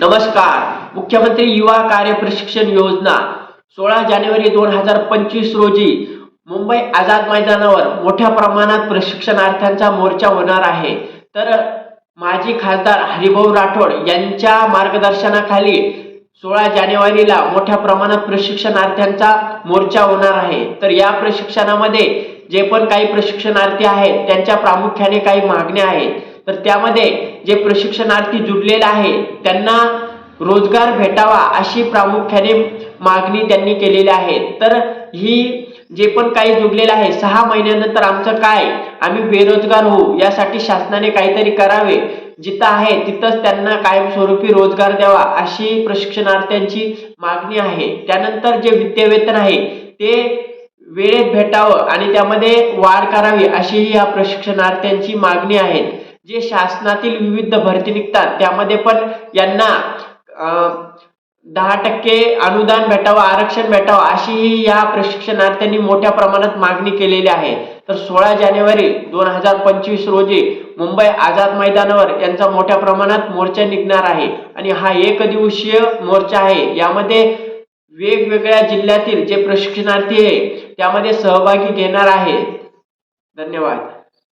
नमस्कार. मुख्यमंत्री युवा कार्य प्रशिक्षण योजना सोळा जानेवारी दोन हजार पंचवीस रोजी मुंबई आझाद मैदानावर मोठ्या प्रमाणात प्रशिक्षणार्थ्यांचा मोर्चा होणार आहे. तर माजी खासदार हरिभाऊ राठोड यांच्या मार्गदर्शनाखाली सोळा जानेवारीला मोठ्या प्रमाणात प्रशिक्षणार्थ्यांचा मोर्चा होणार आहे. तर या प्रशिक्षणामध्ये जे पण काही प्रशिक्षणार्थी आहेत त्यांच्या प्रामुख्याने काही मागण्या आहेत. तर त्यामध्ये जे प्रशिक्षणार्थी जुडलेले आहे त्यांना रोजगार भेटावा अशी प्रामुख्याने मागणी त्यांनी केलेली आहे. तर ही जे पण काही जुडलेलं आहे सहा महिन्यानंतर आमचं काय? आम्ही बेरोजगार होऊ यासाठी शासनाने काहीतरी करावे. जिथं आहे तिथंच त्यांना कायमस्वरूपी रोजगार द्यावा अशी प्रशिक्षणार्थ्यांची मागणी आहे. त्यानंतर जे विद्यावेतन आहे ते वेळेत भेटावं आणि त्यामध्ये वाढ करावी अशीही या प्रशिक्षणार्थ्यांची मागणी आहे. जे शासनातील विविध भरती निघतात त्यामध्ये पण यांना दहा टक्के अनुदान भेटावं आरक्षण भेटावं अशीही या प्रशिक्षणार्थ्यांनी मोठ्या प्रमाणात मागणी केलेली आहे. तर सोळा जानेवारी दोन हजार पंचवीस रोजी मुंबई आझाद मैदानावर यांचा मोठ्या प्रमाणात मोर्चा निघणार आहे. आणि हा एक दिवसीय मोर्चा आहे. यामध्ये वेगवेगळ्या जिल्ह्यातील जे प्रशिक्षणार्थी आहे त्यामध्ये सहभागी घेणार आहे. धन्यवाद.